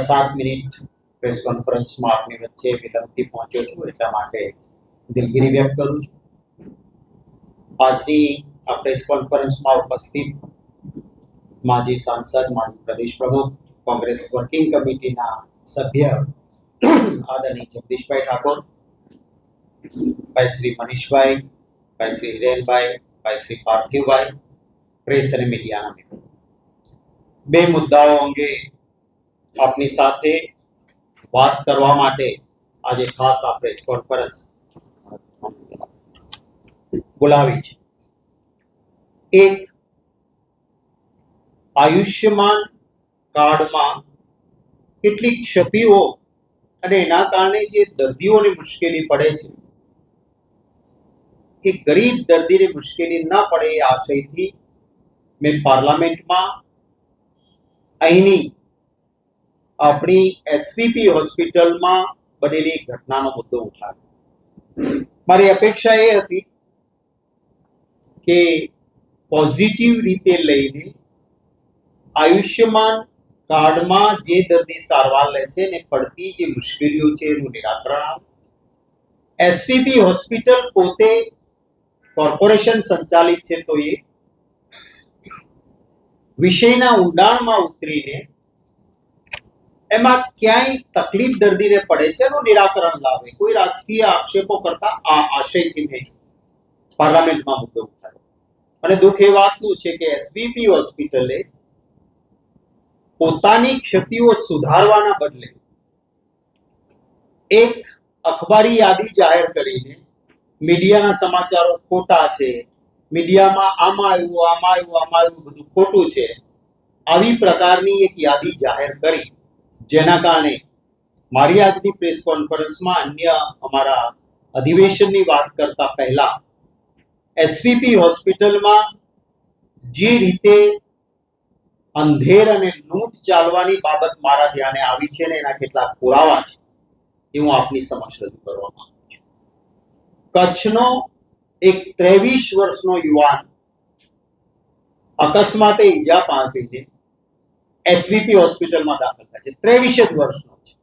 સાત minute press કોન્ફરન્સમાં આપની વચ્ચે વિલંબથી પહોંચ્યો છું એટલા માટે દિલગીરી વ્યક્ત કરું છું આજની આ પ્રેસ કોન્ફરન્સમાં ઉપસ્થિત માજી સાંસદ માજી પ્રદેશ પ્રમુખ કોંગ્રેસ વર્કિંગ કમિટીના સભ્ય આદરણીય જગદીશભાઈ ઠાકોર ભાઈ શ્રી મનીષભાઈ ભાઈ શ્રી હિરેનભાઈ ભાઈ શ્રી પાર્થિવભાઈ પ્રેસ અને મીડિયાના મિત્રો બે મુદ્દાઓ અંગે આપની સાથે વાત કરવા માટે આજે ખાસ આ પ્રેસ કોન્ફરન્સ બોલાવી છે. એક આયુષ્યમાન કાર્ડમાં કેટલીક ક્ષતિઓ અને એના કારણે જે દર્દીઓને મુશ્કેલી પડે છે, એ ગરીબ દર્દીને મુશ્કેલી ના પડે એ આશયથી મેં પાર્લામેન્ટમાં અહીંની આપણી એસવીપી હોસ્પિટલમાં બનેલી ઘટનાનો મુદ્દો ઉઠાવ્યો. મારી અપેક્ષા એ હતી કે પોઝિટિવ રીતે લઈને આયુષ્યમાન કાર્ડમાં જે દર્દી સારવાર લે છે ને પડતી જે મુશ્કેલીઓ છે એનું નિરાકરણ આવે. એસવીપી હોસ્પિટલ પોતે કોર્પોરેશન સંચાલિત છે તો એ વિષયના ઊંડાણમાં ઉતરીને એમાં ક્યાંય તકલીફ દર્દીને પડે છે એનું નિરાકરણ લાવે. કોઈ રાજકીય આક્ષેપો કરતા આ આશયથી મેં પાર્લામેન્ટમાં મુદ્દો ઉઠાવ્યો. અને દુઃખ એ વાતનું છે કે એસબીપી હોસ્પિટલે પોતાની ક્ષતિઓ સુધારવાના બદલે એક અખબારી યાદી જાહેર કરીને મીડિયાના સમાચારો ખોટા છે. મીડિયામાં આમાં આવ્યું આમાં આવ્યું આમાં આવ્યું બધું ખોટું છે. આવી પ્રકારની એક યાદી જાહેર કરી. જેના કારણે મારી આજની પ્રેસ કોન્ફરન્સમાં અન્ય અમારા અધિવેશનની વાત કરતા પહેલા એસવીપી હોસ્પિટલમાં જે રીતે અંધેર અને લૂંટ ચાલવાની બાબત મારા ધ્યાને આવી છે ને એના કેટલાક પુરાવા છે, એ હું આપની સમક્ષ રજૂ કરવા માંગુ છું. કચ્છનો એક ત્રેવીસ વર્ષનો યુવાન અકસ્માતે ઈજા પામીને એસવીપી હોસ્પિટલમાં દાખલ થાય છે. ત્રેવીસ જ વર્ષનો છે.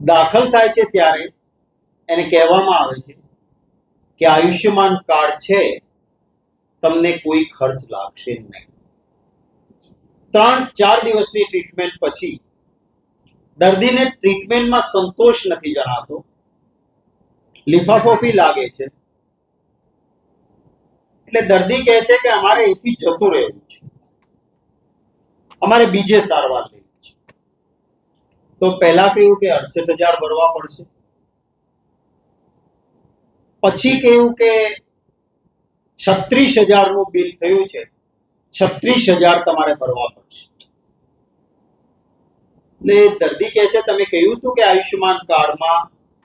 દાખલ થાય છે ત્યારે એને કહેવામાં આવે છે કે આયુષ્યમાન કાર્ડ છે, તમને કોઈ ખર્ચ લાગશે નહીં. ત્રણ, ચાર દિવસની ટ્રીટમેન્ટ પછી દર્દીને ટ્રીટમેન્ટમાં સંતોષ નથી જણાતો. લિફાફો બી લાગે છે. એટલે દર્દી કહે છે કે અમારે એથી જતું રહેવું છે. અમારે બીજે સારવાર લેવી છે. તો પહેલા કહ્યું કે અડસઠ હજાર ભરવા પડશે? પછી કહ્યું કે છત્રીસ હજારનું બિલ થયું છે, છત્રીસ હજાર તમારે ભરવા પડશે. એટલે દર્દી કહે છે, તમે કહ્યું હતું કે આયુષ્યમાન કાર્ડમાં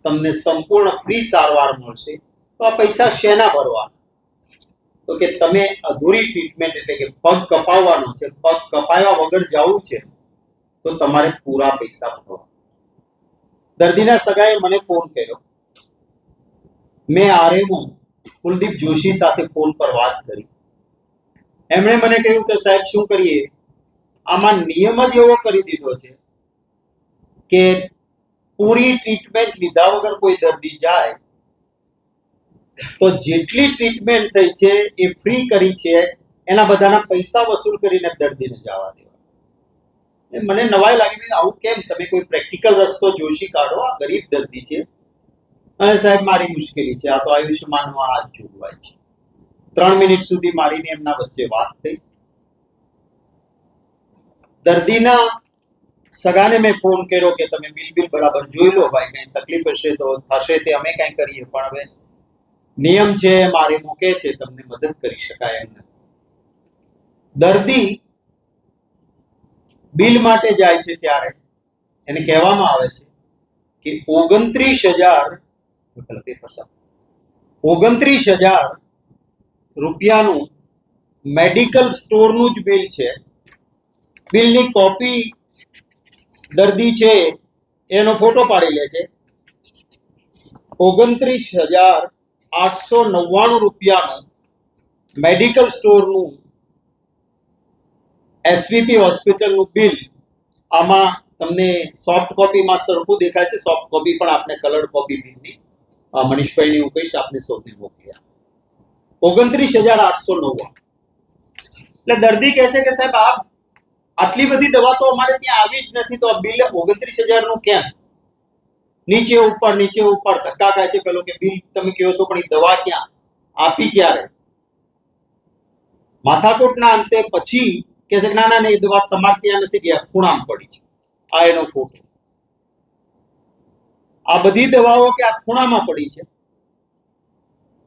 તમને સંપૂર્ણ ફ્રી સારવાર મળશે, તો આ પૈસા શેના ભરવાના? તો કે તમે અધૂરી ટ્રીટમેન્ટ એટલે કે પગ કપાવવાનો છે, પગ કપાવ્યા વગર જવું છે, તો તમારે પૂરા પૈસા ભરવા. દર્દીના સગાએ મને ફોન કર્યો. મેં આરએમઓ કુલદીપ જોશી સાથે ફોન પર વાત કરી. એમણે મને કહ્યું કે સાહેબ શું કરીએ? આમાં નિયમ જ એવો કરી દીધો છે કે પૂરી ટ્રીટમેન્ટ લીધા વગર કોઈ દર્દી જાય તો જેટલી ટ્રીટમેન્ટ થઈ છે એ ફ્રી કરી છે, એના બધાના પૈસા વસૂલ કરીને દર્દીને જવા દેવા. મને નવાઈ લાગી આવું કેમ? તમે કોઈ પ્રેક્ટિકલ રસ્તો જોશી, કાઢો, આ ગરીબ દર્દી છે. અને સાહેબ, મારી મુશ્કેલી છે, આ તો આયુષ્યમાનમાં આ જોગવાય છે. ત્રણ મિનિટ સુધી મારીને એમના વચ્ચે વાત થઈ. દર્દીના સગાને મેં ફોન કર્યો કે, તમે બિલ બિલ બરાબર જોઈ લો ભાઈ, કઈ તકલીફ હશે તો થશે તે અમે કઈ કરીએ, પણ હવે નિયમ છે, મારી મૂકે છે, તમને મદદ કરી શકાય એમ નથી. દર્દી બિલ માટે જાય છે ત્યારે એને કહેવામાં આવે છે કે ઓગણત્રીસ હજાર ઓગણત્રીસ હજાર રૂપિયાનું મેડિકલ સ્ટોરનું જ બિલ છે. બિલની કોપી દર્દી છે, એનો ફોટો પાડી લે છે. ઓગણત્રીસ હજાર આઠસો નવ્વાણું રૂપિયાનું મેડિકલ સ્ટોરનું એસવીપી હોસ્પિટલનું બિલ આમાં તમને સોફ્ટ કોપીમાં સરખું દેખાય છે. સોફ્ટ કોપી પણ આપને કલર્ડ કોપી બિલની. મનીષભાઈને હું કહીશ આપને સૌથી મોકલી ઓગણત્રીસ હજાર આઠસો નવ્વાણું. એટલે દર્દી કહે છે કે સાહેબ, આપ આટલી બધી દવા તો અમારે ત્યાં આવી જ નથી, તો આ બિલ ઓગણત્રીસ હજારનું કેમ? નીચે ઉપર નીચે ઉપર, ધક્કા ખાય છે પેલો કે બિલ તમે કહો છો, પણ એ દવા ક્યાં? આપી ક્યારે? માથાકૂટના અંતે પછી કે છે ના ના એ દવા તમારે ત્યાં નથી ગયા, ખૂણામાં પડી છે. આ એનો ફોટો. આ બધી દવાઓ કે આ ખૂણામાં પડી છે,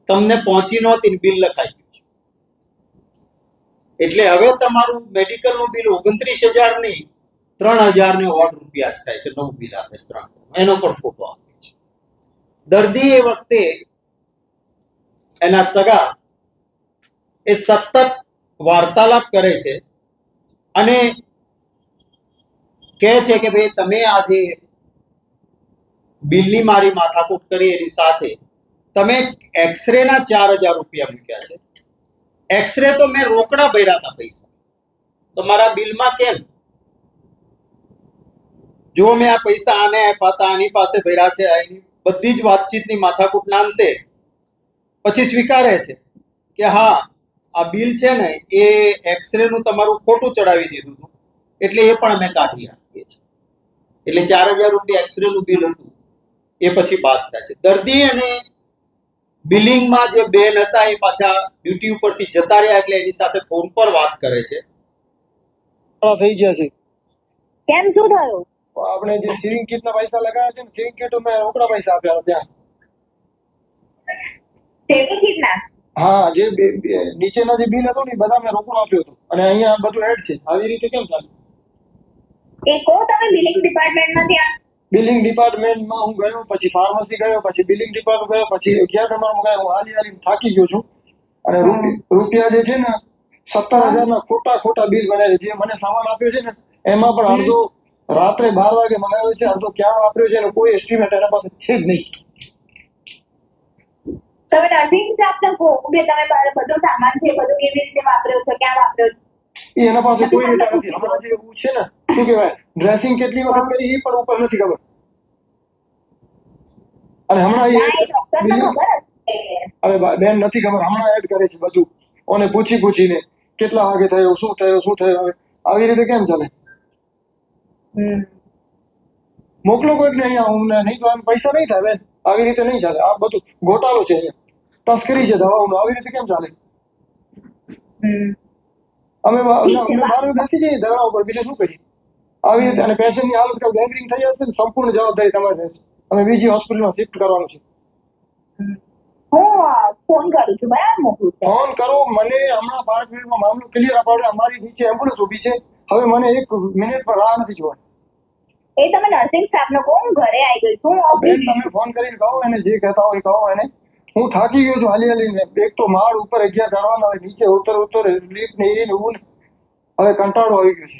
તમને પહોંચી નહોતી બિલ લખાઈ ગયું છે. એટલે હવે તમારું મેડિકલનું બિલ ઓગણત્રીસ હજાર નહીં ત્રણ હજાર ને ઓઢ રૂપિયા જ થાય છે, નવું બિલ આપે ત્રણ એનો પણ ફોટો આપે છે. દર્દી એ વખતે એના સગા એ સતત વાર્તાલાપ કરે છે અને કહે છે કે ભાઈ તમે આજે બિલની મારી માથાકૂટ કરી એની સાથે તમે એક્સરે ના ચાર હજાર રૂપિયા મૂક્યા છે. એક્સરે તો મેં રોકડા ભર્યા હતા પૈસા. તો મારા બિલમાં કેમ? જો મેં આ પૈસા આને આપ્યા હતા આની પાસે ભર્યા છે એની બધી જ વાતચીતની માથાકૂટના અંતે પછી સ્વીકારે છે કે હા આ બિલ છે ને એ એક્સરેનું તમારું ખોટું ચડાવી દીધું હતું. એટલે એ પણ અમે કાઢી આપીએ છીએ. એટલે ચાર હજાર રૂપિયા એક્સરેનું બિલ હતું. એ પછી બાદ થાય છે. દર્દી અને બિલિંગમાં જે બેન હતા એ પાછા ડ્યુટી ઉપરથી જતા રહ્યા એટલે એની સાથે ફોન પર વાત કરે છે. થઈ ગયા છે કેમ શું થયું? આપણે જે સિવિંગ કીટ ના પૈસા લગાવ્યા છે ને સિવિંગ કીટ મેં રોકડા પૈસા આપ્યા ત્યાં. હા જે નીચેના જે બિલ હતું ને બધા મેં રોકડો આપ્યો હતો. અને અહીંયા બધું એડ છે. આવી રીતે કેમ ચાલે એ કો તમે બિલિંગ ડિપાર્ટમેન્ટમાં ત્યાં બિલિંગ ડિપાર્ટમેન્ટમાં હું ગયો પછી ફાર્મસી ગયો પછી બિલિંગ ડિપાર્ટમેન્ટ ગયો પછી અગિયાર નંબરમાં ગયો. હું હાલી હાલી થાકી ગયો છું. અને રૂપિયા જે છે ને સત્તર હજારના ખોટા ખોટા બિલ બનાવે છે. જે મને સામાન આપ્યો છે ને એમાં પણ અડધો રાત્રે બાર વાગે મંગાવ્યો છે તો ક્યાં વાપર્યો છે કોઈ એસ્ટિમેટ એના પાસે છે જ નહીં. તમે નર્સિંગ સ્ટાફને કહો કે તમે બધો સામાન છે બધું કેવી રીતે વાપર્યો છે ક્યાં વાપર્યો છે? એના પાસે કોઈ ડેટા નથી. હમણાં જે એવું છે ને શું કહેવાય ડ્રેસિંગ કેટલી વખત કરી એ પણ ઉપર નથી ખબર. અને હમણાં એ અરે બેન નથી ખબર હમણાં એડ કરે છે બધું. ઓને પૂછી પૂછીને કેટલા વાગે થયો શું થયો શું થયો હવે? આવી રીતે કેમ ચાલે. મોકલો કોઈકને અહીંયા હું નહીં તો પૈસા નહીં થાય બેન આવી રીતે નહીં ચાલે. આ બધું ગોટાળો છે તસ્કરી છે દવાઓનો. આવી રીતે કેમ ચાલે. અમે વા- નથી જઈએ દવા ઉપર બીજું શું કરીએ? આવી રીતે અને પેશન્ટની હાલત કાંઈ ગેંગરિંગ થઈ જશે ને સંપૂર્ણ જવાબદારી તમારી રહેશે. અમે બીજી હોસ્પિટલમાં શિફ્ટ કરવાનું છે. હું ફોન કરું છું બરાબર? મોકલું છું. ફોન કરો મને હમણાં પાંચ મિનિટમાં મામલો ક્લિયર અપાવડે અમારી નીચે એમ્બ્યુલન્સ ઊભી છે. હવે મને એક મિનિટ પર રાહ નથી જોવાની. એ તમે નર્સિંગ સ્ટાફને કહો હું ઘરે આવી ગઈ છું બેન તમે ફોન કરીને કહો એને જે કહેતા હોય કહો એને. હું થાકી ગયો છું હાલી હાલીને એક તો માળ ઉપર અગિયાર ચડવાના હોય નીચે ઉતર ઉતર લીફ ને એ ને હું હવે કંટાળો આવી ગયો છે.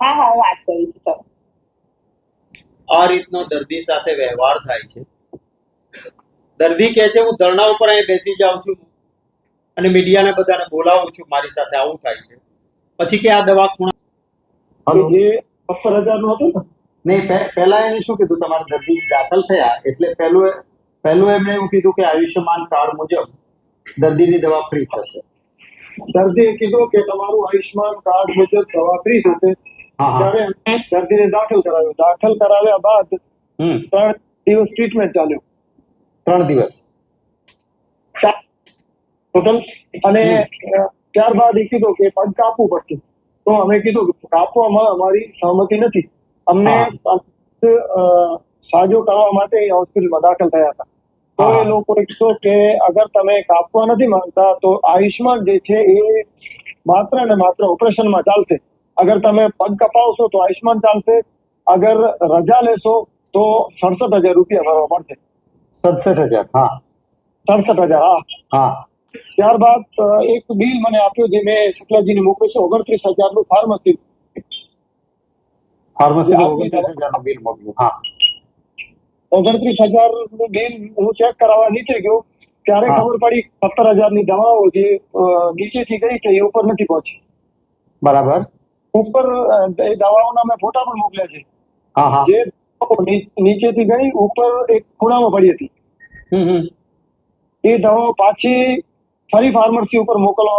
હા હા હું વાત કરી છું ચલો. આ રીતનો દર્દી સાથે વ્યવહાર થાય છે. દર્દી કહે છે હું ધરણા ઉપર અહીંયા બેસી જાઉં છું અને મીડિયાને બધાને બોલાવું છું મારી સાથે આવું થાય છે. પછી કે આ દવા ખૂણા જે સત્તર હજારનું હતું ને? નહીં પહેલા એને શું કીધું તમારા દર્દી દાખલ થયા એટલે પહેલું પહેલું એમણે એવું કીધું કે આયુષ્યમાન કાર્ડ મુજબ દર્દીની દવા ફ્રી થશે. દર્દીએ કીધું કે તમારું આયુષ્યમાન કાર્ડ મુજબ દવા ફ્રી થશે. ત્યારે એમણે દર્દીને દાખલ કરાવ્યો. દાખલ કરાવ્યા બાદ હમ. ત્રણ દિવસ ટ્રીટમેન્ટ ચાલ્યો. ત્રણ દિવસ. ટોટલ અને ત્યારબાદ એ કીધું કે પગ કાપવું પડશે. તો અમે કીધું કાપવામાં અમારી સહમતિ નથી. અમને સાજો કરવા માટે એ હોસ્પિટલમાં દાખલ થયા હતા. તો એ લોકો કીધું કે અગર તમે કાપવા નથી માંગતા તો આયુષ્માન જે છે એ માત્ર ને માત્ર ઓપરેશનમાં ચાલશે. અગર તમે પગ કપાવશો તો આયુષ્માન ચાલશે. અગર રજા લેશો તો સડસઠ હજાર રૂપિયા ભરવા પડશે. સડસઠ હજાર હા. સડસઠ હજાર હા. હા. ત્યારબાદ એક બિલ મને આપ્યું જે મેં શુક્લાજીને મોકલ્યું છે ઓગણત્રીસ હજારનું ફાર્મસી ફાર્મસી ઓગણત્રીસ હજારનું બિલ મોકલ્યું હા. ઓગણત્રીસ હજારનું બિલ હું ચેક કરાવવા નીચે ગયો ત્યારે ખબર પડી સત્તર હજારની દવાઓ જે નીચેથી ગઈ છે એ ઉપર નથી પહોંચી. બરાબર. ઉપર એ દવાઓના મેં ફોટા પણ મોકલ્યા છે. જે નીચેથી ગઈ ઉપર એક ખૂણામાં પડી હતી. એ દવાઓ પાછી ફરી ફાર્મસી ઉપર મોકલો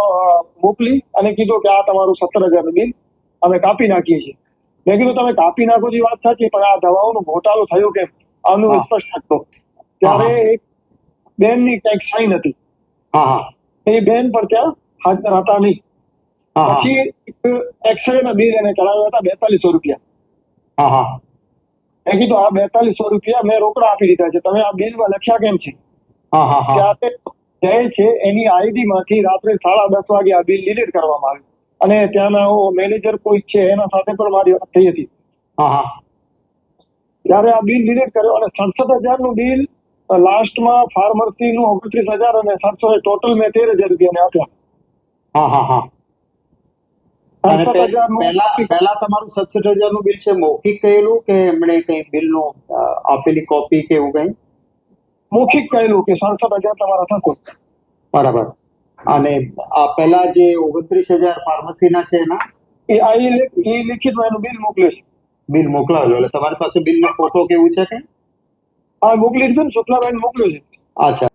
મોકલી અને કીધું કે આ તમારું સત્તર હજારનું બિલ અમે કાપી નાખીએ છીએ. મેં કીધું તમે કાપી નાખો છો વાત સાચી પણ આ દવાઓનો ઘોટાલો થયો કે આનું. સ્પષ્ટ હતો ત્યારે એક બેનની કંઈક સાઈન હતી. એ બેન પર ત્યાં હાજર હતા નહીં. પછી એક્સરે ના બિલ એને ચડાવ્યા હતા બેતાલીસો રૂપિયા. મેં કીધું આ બેતાલીસો રૂપિયા મેં રોકડા આપી દીધા છે. તમે આ બિલમાં લખ્યા કેમ છે? ત્યારે છે એની આઈડી માંથી રાત્રે સાડા દસ વાગે આ બિલ ડિલીટ કરવામાં આવ્યું. અને ત્યાંના મેનેજર કોઈ છે એના સાથે પણ મારી વાત થઈ હતી. ત્યારે આ બિલ ડિલીટ કર્યો અને સડસઠ હજારનું બિલ લાસ્ટમાં ફાર્મસી નું ઓગણત્રીસ હજાર અને સાતસો ટોટલ મેં તેર હજાર રૂપિયાને આપ્યા. હા હા હા અને સડસઠ પે- હજાર પહેલા પહેલા તમારું સડસઠ હજારનું બિલ છે મૌખિક કહેલું કે એમણે કઈ બિલનું આપેલી કોપી કે એવું કઈ? મૌખિક કહેલું કે સડસઠ હજાર તમારા થશે બરાબર. અને આ પહેલા જે ઓગણત્રીસ હજાર ફાર્મસીના છે એના? એ આ લિખિતમાં એનું બિલ મોકલ્યું છે. બિલ મોકલાવજો એટલે તમારી પાસે બિલ નો ફોટો કેવું છે કે? આ મોકલી દીધું ને શુક્લાબેન મોકલ્યું છે. અચ્છા.